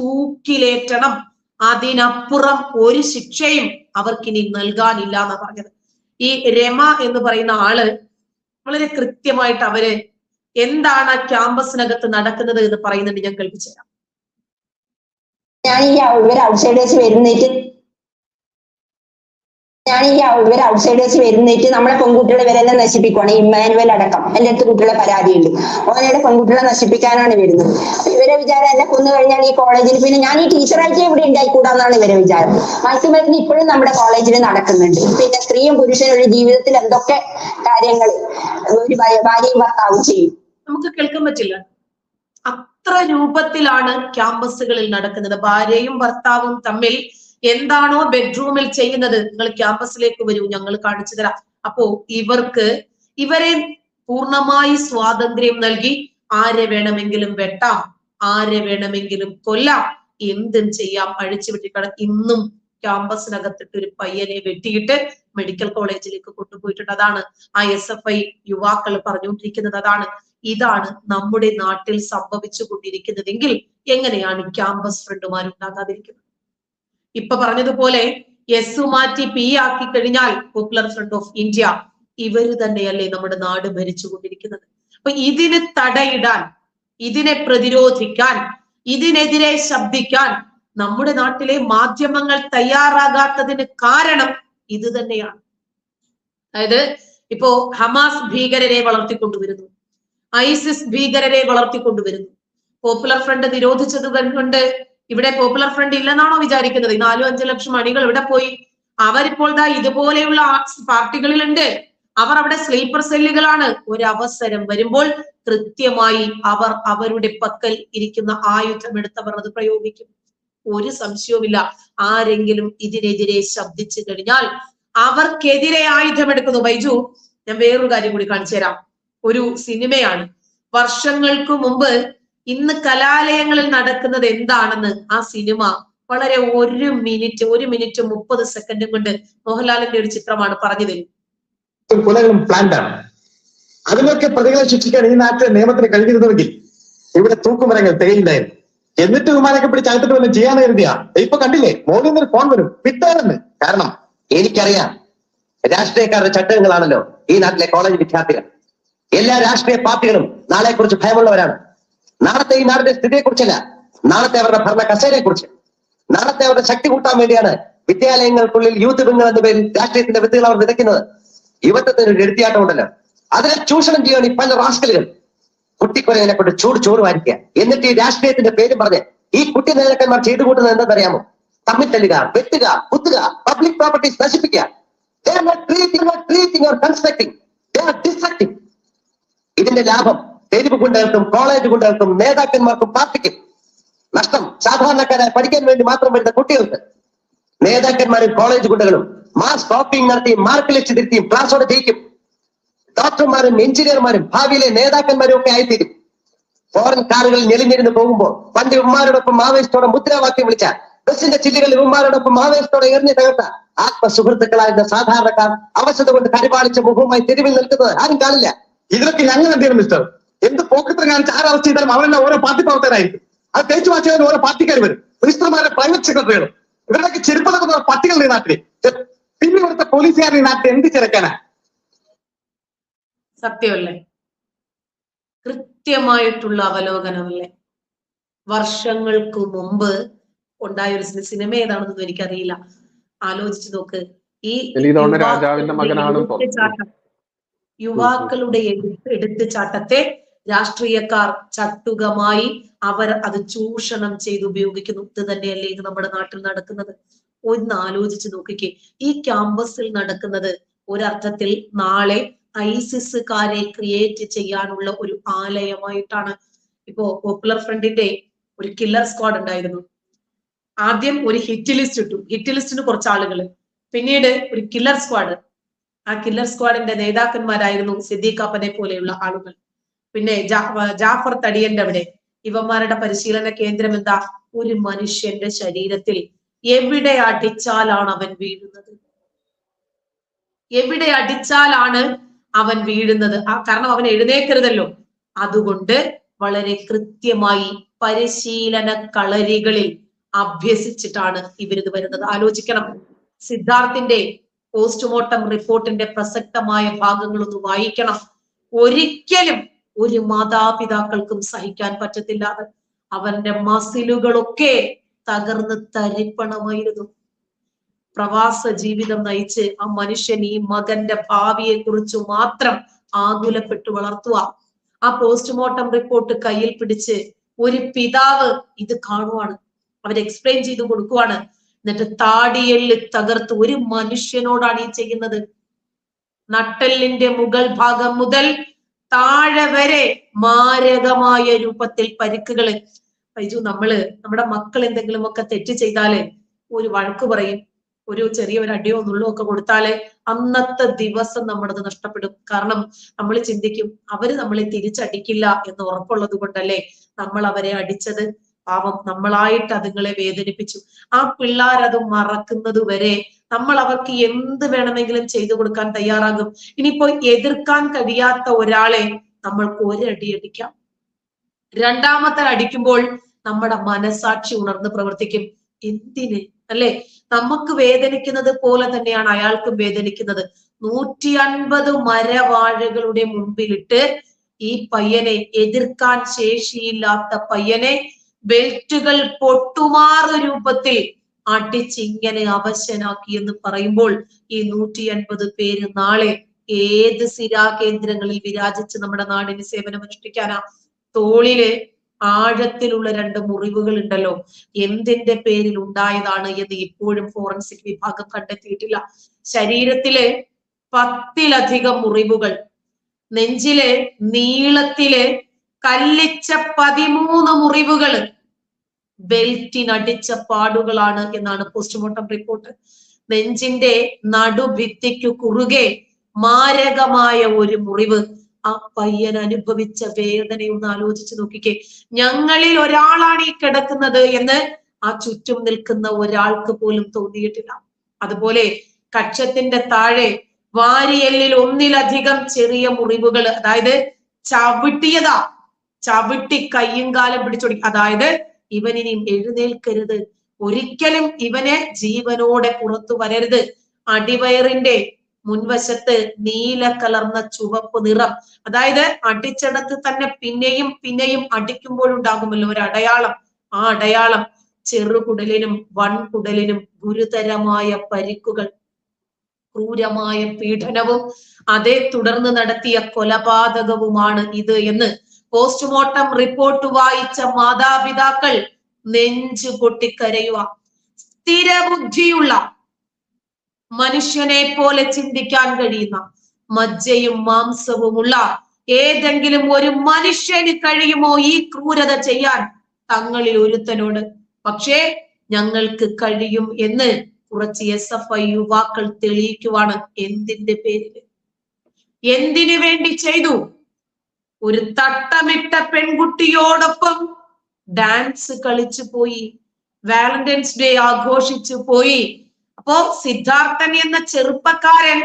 തൂക്കിലേറ്റണം. അതിനപ്പുറം ഒരു ശിക്ഷയും അവർക്കിനി നൽകാനില്ല എന്ന് പറഞ്ഞത്. ഈ രമ എന്ന് പറയുന്ന ആൾ വളരെ കൃത്യമായിട്ട് അവർ എന്താണ് ആ ക്യാമ്പസിനകത്ത് നടക്കുന്നത് എന്ന് പറയുന്നുണ്ട് ഞാൻ കേൾപ്പിച്ചു തരാം ഞാൻ ഈ ഇവർ ഔട്ട്സൈഡേഴ്സ് വരുന്നേറ്റ് ഞാൻ ഇവർ ഔട്ട്സൈഡേഴ്സ് വരുന്നിട്ട് നമ്മളെ പെൺകുട്ടികളെ ഇവരെല്ലാം നശിപ്പിക്കുവാണ്. ഇമ്മാനുവൽ അടക്കം. എന്റെ അടുത്ത് കുട്ടികളെ പരാതിയുണ്ട്. ഓനയുടെ പെൺകുട്ടികളെ നശിപ്പിക്കാനാണ് വരുന്നത്. ഇവരെ വിചാരം എന്നെ കൊന്നു കഴിഞ്ഞാൽ ഈ കോളേജിൽ പിന്നെ ഞാൻ ഈ ടീച്ചറായിട്ട് ഇവിടെ ഉണ്ടായിക്കൂടാന്നാണ് ഇവരെ വിചാരം. മത്സ്യമരുന്ന് ഇപ്പോഴും നമ്മുടെ കോളേജിൽ നടക്കുന്നുണ്ട്. പിന്നെ സ്ത്രീയും പുരുഷനും ഒരു ജീവിതത്തിൽ എന്തൊക്കെ കാര്യങ്ങൾ ഒരു ഭാര്യ- ഭാര്യയും ഭർത്താവും ചെയ്യും? നമുക്ക് കേൾക്കാൻ പറ്റില്ല. അത്ര രൂപത്തിലാണ് ക്യാമ്പസുകളിൽ നടക്കുന്നത്. ഭാര്യയും ഭർത്താവും തമ്മിൽ എന്താണോ ബെഡ്റൂമിൽ ചെയ്യുന്നത്? നിങ്ങൾ ക്യാമ്പസിലേക്ക് വരൂ ഞങ്ങൾ കാണിച്ചു തരാം. അപ്പോ ഇവർക്ക് ഇവരെ പൂർണമായി സ്വാതന്ത്ര്യം നൽകി ആരെ വേണമെങ്കിലും വെട്ടാം ആരെ വേണമെങ്കിലും കൊല്ലാം എന്തും ചെയ്യാം. അഴിച്ചു വെട്ടിക്കണം ഇന്നും ക്യാമ്പസിനകത്തിട്ട് ഒരു പയ്യനെ വെട്ടിയിട്ട് മെഡിക്കൽ കോളേജിലേക്ക് കൊണ്ടുപോയിട്ടുണ്ട്. അതാണ് ആ എസ് എഫ് ഐ യുവാക്കൾ പറഞ്ഞുകൊണ്ടിരിക്കുന്നത്. അതാണ് ഇതാണ് നമ്മുടെ നാട്ടിൽ സംഭവിച്ചു കൊണ്ടിരിക്കുന്നതെങ്കിൽ എങ്ങനെയാണ് ക്യാമ്പസ് ഫ്രണ്ടുമാർ ഉണ്ടാകാതിരിക്കുന്നത്? ഇപ്പൊ പറഞ്ഞതുപോലെ എസ് മാറ്റി പി ആക്കി കഴിഞ്ഞാൽ പോപ്പുലർ ഫ്രണ്ട് ഓഫ് ഇന്ത്യ ഇവർ തന്നെയല്ലേ നമ്മുടെ നാട് ഭരിച്ചുകൊണ്ടിരിക്കുന്നത്. അപ്പൊ ഇതിന് തടയിടാൻ ഇതിനെ പ്രതിരോധിക്കാൻ ഇതിനെതിരെ ശബ്ദിക്കാൻ നമ്മുടെ നാട്ടിലെ മാധ്യമങ്ങൾ തയ്യാറാകാത്തതിന് കാരണം ഇത് തന്നെയാണ്. അതായത് ഇപ്പോ ഹമാസ് ഭീകരരെ വളർത്തിക്കൊണ്ടുവരുന്നു. ഐസിസ് ഭീകരരെ വളർത്തിക്കൊണ്ടുവരുന്നു. പോപ്പുലർ ഫ്രണ്ട് നിരോധിച്ചത് കൊണ്ട് ഇവിടെ പോപ്പുലർ ഫ്രണ്ട് ഇല്ലെന്നാണോ വിചാരിക്കുന്നത്? നാലും അഞ്ചു ലക്ഷം അണികൾ ഇവിടെ പോയി. അവരിപ്പോൾ ദാ ഇതുപോലെയുള്ള പാർട്ടികളിലുണ്ട്. അവർ അവിടെ സ്ലീപ്പർ സെല്ലുകളാണ് ഒരു അവസരം വരുമ്പോൾ കൃത്യമായി അവർ അവരുടെ പക്കൽ ഇരിക്കുന്ന ആയുധം എടുത്തവർ അത് പ്രയോഗിക്കും. ഒരു സംശയവുമില്ല. ആരെങ്കിലും ഇതിനെതിരെ ശബ്ദിച്ചു കഴിഞ്ഞാൽ അവർക്കെതിരെ ആയുധമെടുക്കുന്നു ബൈജു ഞാൻ വേറൊരു കാര്യം കൂടി കാണിച്ചു തരാം. ഒരു സിനിമയാണ്. വർഷങ്ങൾക്ക് മുമ്പ് ഇന്ന് കലാലയങ്ങളിൽ നടക്കുന്നത് എന്താണെന്ന് ആ സിനിമ വളരെ ഒരു മിനിറ്റ് ഒരു മിനിറ്റ് മുപ്പത് സെക്കൻഡും കൊണ്ട് മോഹൻലാലിന്റെ ഒരു ചിത്രമാണ് പറഞ്ഞു തരും കൊലകളും പ്ലാൻഡ് ആണ്. അതിനൊക്കെ പ്രതികളെ ശിക്ഷിക്കാൻ ഈ നാട്ടിലെ നിയമത്തിന് കഴിഞ്ഞിരുന്നുവെങ്കിൽ ഇവിടെ തൂക്കുമരങ്ങൾ തികയില്ലായിരുന്നു എന്നിട്ട് വിമാനൊക്കെ പിടിച്ച് അകത്തിട്ട് വന്ന് ചെയ്യാന്ന് കരുതിയാ. ഇപ്പൊ കണ്ടില്ലേ? നിന്ന് ഫോൺ വരും. വിട്ടാരെന്ന് കാരണം എനിക്കറിയാം. രാഷ്ട്രീയക്കാരുടെ ചട്ടങ്ങളാണല്ലോ ഈ നാട്ടിലെ കോളേജ് വിദ്യാർത്ഥികൾ. എല്ലാ രാഷ്ട്രീയ പാർട്ടികളും നാളെ കുറിച്ച് ഭയമുള്ളവരാണ്. നാളത്തെ ഈ നാടിന്റെ സ്ഥിതിയെ കുറിച്ചല്ല നാളത്തെ അവരുടെ ഭരണ കസേരയെ കുറിച്ച് നാളത്തെ അവരുടെ ശക്തി കൂട്ടാൻ വേണ്ടിയാണ് വിദ്യാലയങ്ങൾക്കുള്ളിൽ യൂത്ത് വിങ്ങൾ എന്ന പേരിൽ രാഷ്ട്രീയത്തിന്റെ വിത്തുകൾ അവർ വിതയ്ക്കുന്നത്. യുവത്വത്തിന് ഒരു എടുത്തിയാട്ടം ഉണ്ടല്ലോ. അതിനെ ചൂഷണം ചെയ്യാൻ ഈ പല റാസ്കലുകൾ. കുട്ടിക്കൊരനെ കൊണ്ട് ചൂട് ചോറ് വാരിക്കുക. എന്നിട്ട് ഈ രാഷ്ട്രീയത്തിന്റെ പേരും പറഞ്ഞ് ഈ കുട്ടി നേതാക്കന്മാർ ചെയ്തു കൂട്ടുന്നത് എന്തെന്നറിയാമോ തമ്മിൽ തല്ലുക വെട്ടുക കുത്തുക പബ്ലിക് പ്രോപ്പർട്ടീസ് നശിപ്പിക്കുക. ഇതിന്റെ ലാഭം തെരുവ് ഗുണ്ടകൾക്കും കോളേജ് ഗുണ്ടകൾക്കും നേതാക്കന്മാർക്കും പാർട്ടിക്കും നഷ്ടം. സാധാരണക്കാരായ പഠിക്കാൻ വേണ്ടി മാത്രം വരുന്ന കുട്ടികൾക്ക് നേതാക്കന്മാരും കോളേജ് ഗുണ്ടകളും മാസ് കോപ്പിംഗ് നടത്തിയും മാർക്ക് ലിസ്റ്റ് തിരുത്തിയും ക്ലാസ്സോടെ ജയിക്കും. ഡോക്ടർമാരും എഞ്ചിനീയർമാരും ഭാവിയിലെ നേതാക്കന്മാരും ഒക്കെ ആയിത്തീരും. ഫോറിൻ കാറുകളിൽ ഞെളിഞ്ഞിരുന്ന് പോകുമ്പോൾ പണ്ട് ഉമ്മാരോടൊപ്പം മാവേശത്തോടെ മുദ്രാവാക്യം വിളിച്ച ബസിന്റെ ചില്ലുകളിൽ ഉമ്മാരോടൊപ്പം മാവേശത്തോടെ എറിഞ്ഞു തകർത്ത ആത്മസുഹൃത്തുക്കളായിരുന്ന സാധാരണക്കാർ അവശത കൊണ്ട് പരിപാലിച്ച മുഖവുമായി തെരുവിൽ നിൽക്കുന്നത് ആരും കാണില്ല. ഇതിലൊക്കെ ഞങ്ങൾ എന്ത് മിസ്റ്റർ എന്ത് പോക്കറ്റ് കാണിച്ച് ചാര അറസ്റ്റ് ചെയ്താലും അവരെല്ലാം ഓരോ പാർട്ടി പ്രവർത്തകരായിരിക്കും. അത് തേച്ചു വാച്ചാലും ഓരോ പാർട്ടിക്കാർ വരും. മിനിസ്റ്റർമാരെ പ്രൈവറ്റ് സെക്രട്ടറികളും ഇവരുടെയൊക്കെ ചെരുപ്പ് പട്ടികളുടെ ഈ നാട്ടിൽ പിന്നെ ഇവിടുത്തെ പോലീസുകാരുടെ ഈ നാട്ടിൽ എന്ത് ചിരക്കാനാ സത്യമല്ലേ? കൃത്യമായിട്ടുള്ള അവലോകനമല്ലേ? വർഷങ്ങൾക്ക് മുമ്പ് ഉണ്ടായ ഒരു സിനി- സിനിമ ഏതാണെന്നൊന്നും എനിക്കറിയില്ല. ആലോചിച്ച് നോക്ക്. ഈ രാജാവിന്റെ മകനാണ് തോന്നുന്നു. യുവാക്കളുടെ എടുത്ത് എടുത്തുചാട്ടത്തെ രാഷ്ട്രീയക്കാർ ചട്ടുകമായി അവർ അത് ചൂഷണം ചെയ്ത് ഉപയോഗിക്കുന്നു. ഇത് തന്നെയല്ലേ ഇത് നമ്മുടെ നാട്ടിൽ നടക്കുന്നത്. ഒന്ന് ആലോചിച്ച് നോക്കിക്കേ. ഈ ക്യാമ്പസിൽ നടക്കുന്നത് ഒരർത്ഥത്തിൽ നാളെ ഐസിസുകാരെ ക്രിയേറ്റ് ചെയ്യാനുള്ള ഒരു ആലയമായിട്ടാണ്. ഇപ്പോ പോപ്പുലർ ഫ്രണ്ടിന്റെ ഒരു കില്ലർ സ്ക്വാഡ് ഉണ്ടായിരുന്നു. ആദ്യം ഒരു ഹിറ്റ് ലിസ്റ്റ് ഇട്ടു. ഹിറ്റ് ലിസ്റ്റിന് കുറച്ച് ആളുകൾ. പിന്നീട് ഒരു കില്ലർ സ്ക്വാഡ് ആ കില്ലർ സ്ക്വാഡിന്റെ നേതാക്കന്മാരായിരുന്നു സിദ്ദീഖ് അപ്പനെ പോലെയുള്ള ആളുകൾ. പിന്നെ ജാഫർ തടിയന്റെ അവിടെ ഇവന്മാരുടെ പരിശീലന കേന്ദ്രം എന്താ? ഒരു മനുഷ്യന്റെ ശരീരത്തിൽ എവിടെ അടിച്ചാലാണ് അവൻ വീഴുന്നത്? എവിടെ അടിച്ചാലാണ് അവൻ വീഴുന്നത്? ആ കാരണം അവൻ എഴുന്നേക്കരുതല്ലോ. അതുകൊണ്ട് വളരെ കൃത്യമായി പരിശീലന കളരികളിൽ അഭ്യസിച്ചിട്ടാണ് ഇവരിത് വരുന്നത്. ആലോചിക്കണം. സിദ്ധാർത്ഥിന്റെ പോസ്റ്റ്മോർട്ടം റിപ്പോർട്ടിന്റെ പ്രസക്തമായ ഭാഗങ്ങളൊന്ന് വായിക്കണം. ഒരിക്കലും ഒരു മാതാപിതാക്കൾക്കും സഹിക്കാൻ പറ്റത്തില്ല അത് അവന്റെ മസിലുകളൊക്കെ തകർന്ന് തരിപ്പണമായിരുന്നു. പ്രവാസ ജീവിതം നയിച്ച് ആ മനുഷ്യൻ ഈ മകന്റെ ഭാവിയെ കുറിച്ച് മാത്രം ആകുലപ്പെട്ടു വളർത്തുക. ആ പോസ്റ്റ്മോർട്ടം റിപ്പോർട്ട് കയ്യിൽ പിടിച്ച് ഒരു പിതാവ് ഇത് കാണുവാണ്. അവർ എക്സ്പ്ലെയിൻ ചെയ്ത് കൊടുക്കുവാണ്. എന്നിട്ട് താടിയെല്ല് തകർത്ത് ഒരു മനുഷ്യനോടാണ് ഈ ചെയ്യുന്നത്. നട്ടെല്ലിന്റെ മുകൾ ഭാഗം മുതൽ താഴെ വരെ മാരകമായ രൂപത്തിൽ പരിക്കുകൾ. ബൈജു നമ്മൾ നമ്മുടെ മക്കൾ എന്തെങ്കിലും ഒക്കെ തെറ്റ് ചെയ്താൽ ഒരു വഴക്ക് പറയും ഒരു ചെറിയ ഒരു അടിയോ നുള്ളോ ഒക്കെ കൊടുത്താൽ അന്നത്തെ ദിവസം നമ്മളത് നഷ്ടപ്പെടും. കാരണം നമ്മൾ ചിന്തിക്കും അവർ നമ്മളെ തിരിച്ചടിക്കില്ല എന്ന് ഉറപ്പുള്ളത് കൊണ്ടല്ലേ നമ്മൾ അവരെ അടിച്ചത്. പാവം നമ്മളായിട്ട് അതുങ്ങളെ വേദനിപ്പിച്ചു. ആ പിള്ളേർ അത് മറക്കുന്നത് വരെ നമ്മൾ അവർക്ക് എന്ത് വേണമെങ്കിലും ചെയ്തു കൊടുക്കാൻ തയ്യാറാകും. ഇനിയിപ്പോ എതിർക്കാൻ കഴിയാത്ത ഒരാളെ നമ്മൾക്ക് ഒരടി അടിക്കാം. രണ്ടാമത്തെ അടിക്കുമ്പോൾ നമ്മുടെ മനസാക്ഷി ഉണർന്ന് പ്രവർത്തിക്കും. എന്തിന്? അല്ലെ? നമുക്ക് വേദനിക്കുന്നത് പോലെ തന്നെയാണ് അയാൾക്കും വേദനിക്കുന്നത്. നൂറ്റി അൻപത് മരവാഴകളുടെ മുമ്പിലിട്ട് ഈ പയ്യനെ എതിർക്കാൻ ശേഷിയില്ലാത്ത പയ്യനെ ബെൽറ്റുകൾ പൊട്ടുമാറ രൂപത്തിൽ അടിച്ചിങ്ങനെ അവശനാക്കി എന്ന് പറയുമ്പോൾ ഈ നൂറ്റി അൻപത് പേര് നാളെ ഏത് കേന്ദ്രങ്ങളിൽ വിരാജിച്ച് നമ്മുടെ നാടിന് സേവനം അനുഷ്ഠിക്കാനാ? തോളിൽ ആഴത്തിലുള്ള രണ്ട് മുറിവുകൾ ഉണ്ടല്ലോ. എന്തിന്റെ പേരിൽ ഉണ്ടായതാണ് എന്ന് ഇപ്പോഴും ഫോറൻസിക് വിഭാഗം കണ്ടെത്തിയിട്ടില്ല. ശരീരത്തിലെ പത്തിലധികം മുറിവുകൾ നെഞ്ചിലെ നീളത്തിലെ കല്ലിച്ച പതിമൂന്ന് മുറിവുകൾ ബെൽറ്റിനടിച്ച പാടുകളാണ് എന്നാണ് പോസ്റ്റ്മോർട്ടം റിപ്പോർട്ട്. നെഞ്ചിന്റെ നടുഭിത്തിക്കു കുറുകെ മാരകമായ ഒരു മുറിവ്. ആ പയ്യൻ അനുഭവിച്ച വേദനയൊന്ന് ആലോചിച്ച് നോക്കിക്കേ. ഞങ്ങളിൽ ഒരാളാണ് ഈ കിടക്കുന്നത് എന്ന് ആ ചുറ്റും നിൽക്കുന്ന ഒരാൾക്ക് പോലും തോന്നിയിട്ടില്ല. അതുപോലെ കക്ഷത്തിന്റെ താഴെ വാരിയല്ലിൽ ഒന്നിലധികം ചെറിയ മുറിവുകൾ അതായത് ചവിട്ടിയതാ ചവിട്ടി കയ്യും കാലം പിടിച്ചൊടി അതായത് ഇവൻ എഴുന്നേൽക്കരുത്. ഒരിക്കലും ഇവനെ ജീവനോടെ പുറത്തു വരരുത്. അടിവയറിന്റെ മുൻവശത്ത് നീല കലർന്ന ചുവപ്പ് നിറം. അതായത് അടിച്ചിടത്ത് തന്നെ പിന്നെയും പിന്നെയും അടിക്കുമ്പോഴുണ്ടാകുമല്ലോ ഒരു അടയാളം. ആ അടയാളം ചെറുകുടലിനും വൺകുടലിനും ഗുരുതരമായ പരിക്കുകൾ. ക്രൂരമായ പീഡനവും അതേ തുടർന്ന് നടത്തിയ കൊലപാതകവുമാണ് ഇത് എന്ന് പോസ്റ്റ്മോർട്ടം റിപ്പോർട്ട് വായിച്ച മാതാപിതാക്കൾ നെഞ്ചു പൊട്ടിക്കരയുക. സ്ഥിരബുദ്ധിയുള്ള മനുഷ്യനെ പോലെ ചിന്തിക്കാൻ കഴിയുന്ന മജ്ജയും മാംസവുമുള്ള ഏതെങ്കിലും ഒരു മനുഷ്യന് കഴിയുമോ ഈ ക്രൂരത ചെയ്യാൻ തങ്ങളിൽ ഒരുത്തനോട്. പക്ഷേ ഞങ്ങൾക്ക് കഴിയും എന്ന് കുറച്ച് എസ് എഫ് ഐ യുവാക്കൾ തെളിയിക്കുവാണ് എന്തിന്റെ പേരിൽ. എന്തിനു വേണ്ടി ചെയ്തു? ഒരു തട്ടമിട്ട പെൺകുട്ടിയോടൊപ്പം ഡാൻസ് കളിച്ചു പോയി. വാലന്റൈൻസ് ഡേ ആഘോഷിച്ചു പോയി. അപ്പോ സിദ്ധാർത്ഥൻ എന്ന ചെറുപ്പക്കാരൻ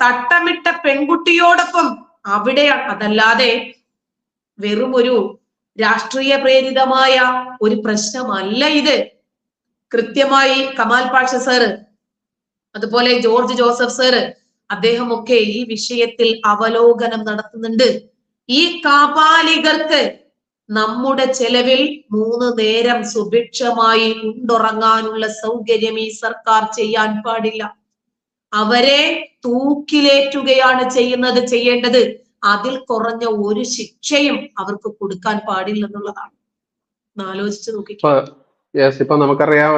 തട്ടമിട്ട പെൺകുട്ടിയോടൊപ്പം അവിടെയാണ് അതല്ലാതെ വെറും ഒരു രാഷ്ട്രീയ പ്രേരിതമായ ഒരു പ്രശ്നമല്ല ഇത്. കൃത്യമായി കമാൽ പാഷ സാറ് അതുപോലെ ജോർജ് ജോസഫ് സാറ് അദ്ദേഹമൊക്കെ ഈ വിഷയത്തിൽ അവലോകനം നടത്തുന്നുണ്ട്. ഈ കാപാലികർക്ക് നമ്മുടെ ചെലവിൽ മൂന്ന് നേരം സുഭിക്ഷമായി ഉണ്ടുറങ്ങാനുള്ള സൗകര്യം ഈ സർക്കാർ ചെയ്യാൻ പാടില്ല. അവരെ തൂക്കിലേറ്റുകയാണ് ചെയ്യുന്നത് ചെയ്യേണ്ടത്. അതിൽ കുറഞ്ഞ ഒരു ശിക്ഷയും അവർക്ക് കൊടുക്കാൻ പാടില്ലെന്നുള്ളതാണ് ആലോചിച്ച് നോക്കി യെസ് ഇപ്പൊ നമുക്കറിയാം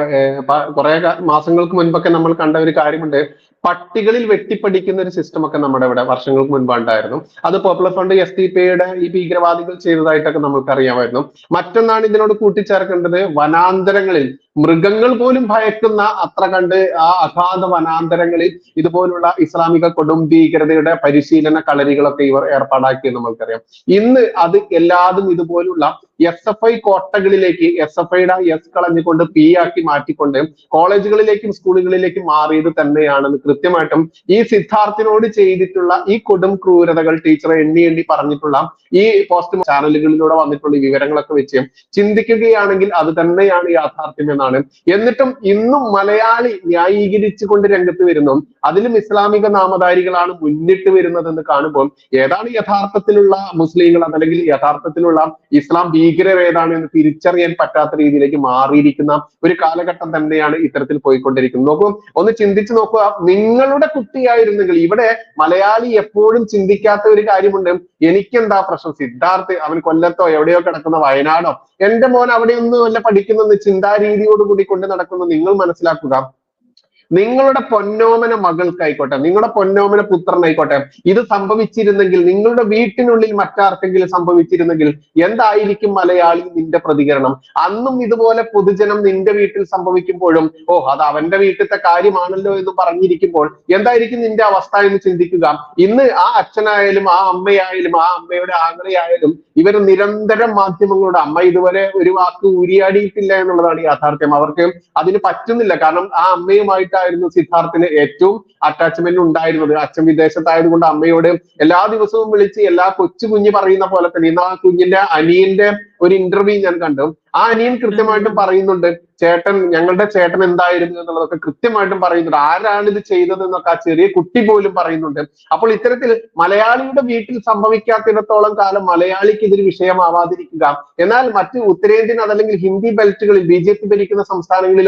കുറെ മാസങ്ങൾക്ക് മുൻപൊക്കെ നമ്മൾ കണ്ട ഒരു കാര്യമുണ്ട്. പട്ടികളിൽ വെട്ടിപ്പടിക്കുന്ന ഒരു സിസ്റ്റം ഒക്കെ നമ്മുടെ ഇവിടെ വർഷങ്ങൾക്ക് മുൻപുണ്ടായിരുന്നു അത് പോപ്പുലർ ഫ്രണ്ട് എസ് ടി പിയുടെ ഈ ഭീകരവാദികൾ ചെയ്തതായിട്ടൊക്കെ നമുക്ക് അറിയാമായിരുന്നു. മറ്റൊന്നാണ് ഇതിനോട് കൂട്ടിച്ചേർക്കേണ്ടത് വനാന്തരങ്ങളിൽ. മൃഗങ്ങൾ പോലും ഭയക്കുന്ന അത്ര കണ്ട് ആ അഗാധ വനാന്തരങ്ങളിൽ ഇതുപോലുള്ള ഇസ്ലാമിക കൊടും ഭീകരതയുടെ പരിശീലന കളരികളൊക്കെ ഇവർ ഏർപ്പാടാക്കിയെന്ന് നമുക്കറിയാം ഇന്ന് അത് എല്ലാതും ഇതുപോലുള്ള എസ് എഫ് ഐ കോട്ടകളിലേക്ക് എസ് എഫ് ഐയുടെ എസ് കളഞ്ഞുകൊണ്ട് പി ആക്കി മാറ്റിക്കൊണ്ട് കോളേജുകളിലേക്കും സ്കൂളുകളിലേക്കും മാറിയത് തന്നെയാണെന്ന് കൃത്യമായിട്ടും ഈ സിദ്ധാർത്ഥിനോട് ചെയ്തിട്ടുള്ള ഈ കൊടും ക്രൂരതകൾ ടീച്ചറെ എണ്ണി എണ്ണി പറഞ്ഞിട്ടുള്ള ഈ പോസ്റ്റ് ചാനലുകളിലൂടെ വന്നിട്ടുള്ള ഈ വിവരങ്ങളൊക്കെ വെച്ച് ചിന്തിക്കുകയാണെങ്കിൽ അത് തന്നെയാണ് യാഥാർത്ഥ്യം എന്നാണ്. എന്നിട്ടും ഇന്നും മലയാളി ന്യായീകരിച്ചുകൊണ്ട് രംഗത്ത് വരുന്നു. അതിലും ഇസ്ലാമിക നാമധാരികളാണ് മുന്നിട്ട് വരുന്നതെന്ന് കാണുമ്പോൾ ഏതാണ് യഥാർത്ഥത്തിലുള്ള മുസ്ലിങ്ങൾ അതല്ലെങ്കിൽ യഥാർത്ഥത്തിലുള്ള ഇസ്ലാം ഭീകരർ ഏതാണ് എന്ന് തിരിച്ചറിയാൻ പറ്റാത്ത രീതിയിലേക്ക് മാറിയിരിക്കുന്ന ഒരു കാലഘട്ടം തന്നെയാണ് ഇത്തരത്തിൽ പോയിക്കൊണ്ടിരിക്കുന്നത്. നോക്കൂ ഒന്ന് ചിന്തിച്ചു നോക്കുക. നിങ്ങളുടെ കുട്ടിയായിരുന്നെങ്കിൽ ഇവിടെ മലയാളി എപ്പോഴും ചിന്തിക്കാത്ത ഒരു കാര്യമുണ്ട്. എനിക്കെന്താ പ്രശ്നം? സിദ്ധാർത്ഥ് അവൻ കൊല്ലത്തോ എവിടെയോ കിടക്കുന്ന വയനാടോ? എന്റെ മോൻ അവിടെയൊന്നും അല്ല പഠിക്കുന്നെന്ന് ചിന്താരീതിയോടുകൂടി കൊണ്ട് നടക്കുന്നു നിങ്ങൾ മനസ്സിലാക്കുക. നിങ്ങളുടെ പൊന്നോമന മകൾക്കായിക്കോട്ടെ നിങ്ങളുടെ പൊന്നോമന പുത്രനായിക്കോട്ടെ ഇത് സംഭവിച്ചിരുന്നെങ്കിൽ നിങ്ങളുടെ വീട്ടിനുള്ളിൽ മറ്റാർക്കെങ്കിലും സംഭവിച്ചിരുന്നെങ്കിൽ എന്തായിരിക്കും മലയാളി നിന്റെ പ്രതികരണം? അന്നും ഇതുപോലെ പൊതുജനം നിന്റെ വീട്ടിൽ സംഭവിക്കുമ്പോഴും ഓ അത് അവന്റെ വീട്ടിലത്തെ കാര്യമാണല്ലോ എന്ന് പറഞ്ഞിരിക്കുമ്പോൾ എന്തായിരിക്കും നിന്റെ അവസ്ഥ എന്ന് ചിന്തിക്കുക? ഇന്ന് ആ അച്ഛനായാലും ആ അമ്മയായാലും ആ അമ്മയുടെ ആങ്ങളയായാലും ഇവർ നിരന്തരം മാധ്യമങ്ങളോട് അമ്മ ഇതുവരെ ഒരു വാക്ക് ഊരിയാടിയിട്ടില്ല എന്നുള്ളതാണ് യാഥാർത്ഥ്യം. അവർക്ക് അതിന് പറ്റുന്നില്ല. കാരണം ആ അമ്മയുമായിട്ടായിരുന്നു സിദ്ധാർത്ഥിന് ഏറ്റവും അറ്റാച്ച്മെന്റ് ഉണ്ടായിരുന്നത്. അച്ഛൻ വിദേശത്തായതുകൊണ്ട് അമ്മയോട് എല്ലാ ദിവസവും വിളിച്ച് എല്ലാ കൊച്ചു കുഞ്ഞ് പറയുന്ന പോലെ തന്നെ ഇന്ന് ആ കുഞ്ഞിന്റെ അനിയന്റെ ഒരു ഇന്റർവ്യൂ ഞാൻ കണ്ടു. ആ അനിയൻ കൃത്യമായിട്ടും പറയുന്നുണ്ട് ചേട്ടൻ ഞങ്ങളുടെ ചേട്ടൻ എന്തായിരുന്നു എന്നുള്ളതൊക്കെ കൃത്യമായിട്ടും പറയുന്നുണ്ട്. ആരാണ് ഇത് ചെയ്തത് എന്നൊക്കെ ആ ചെറിയ കുട്ടി പോലും പറയുന്നുണ്ട്. അപ്പോൾ ഇത്തരത്തിൽ മലയാളിയുടെ വീട്ടിൽ സംഭവിക്കാത്തിടത്തോളം കാലം മലയാളിക്ക് ഇതൊരു വിഷയമാവാതിരിക്കുക. എന്നാൽ മറ്റ് ഉത്തരേന്ത്യൻ അതല്ലെങ്കിൽ ഹിന്ദി ബെൽറ്റുകളിൽ ബി ഭരിക്കുന്ന സംസ്ഥാനങ്ങളിൽ